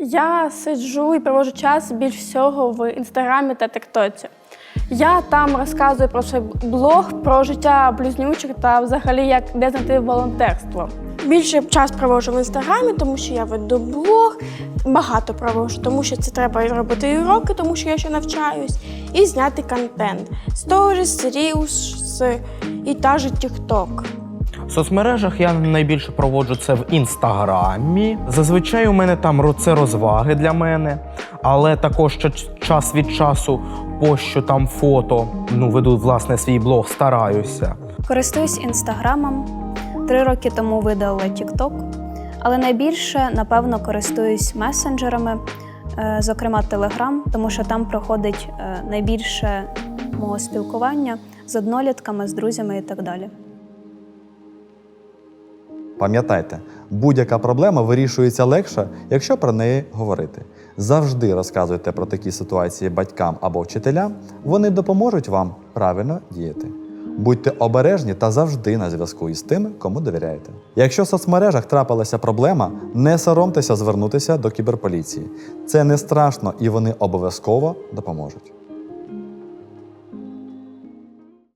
Я сиджу і проводжу час більш всього в інстаграмі та тиктоці. Я там розказую про свій блог, про життя близнючих та взагалі як де знайти волонтерство. Більше час проводжу в інстаграмі, тому що я веду блог, багато проводжу, тому що це треба робити уроки, тому що я ще навчаюсь, і зняти контент. Сторіс, Reels і та же TikTok. В соцмережах я найбільше проводжу це в інстаграмі. Зазвичай у мене там це розваги для мене, але також час від часу пощу там фото. Ну, веду власне свій блог, стараюся. Користуюсь інстаграмом. Три роки тому видалила TikTok, але найбільше, напевно, користуюсь месенджерами, е, зокрема Telegram, тому що там проходить е, найбільше мого спілкування з однолітками, з друзями і так далі. Пам'ятайте, будь-яка проблема вирішується легше, якщо про неї говорити. Завжди розказуйте про такі ситуації батькам або вчителям, вони допоможуть вам правильно діяти. Будьте обережні та завжди на зв'язку із тими, кому довіряєте. Якщо в соцмережах трапилася проблема, не соромтеся звернутися до кіберполіції. Це не страшно і вони обов'язково допоможуть.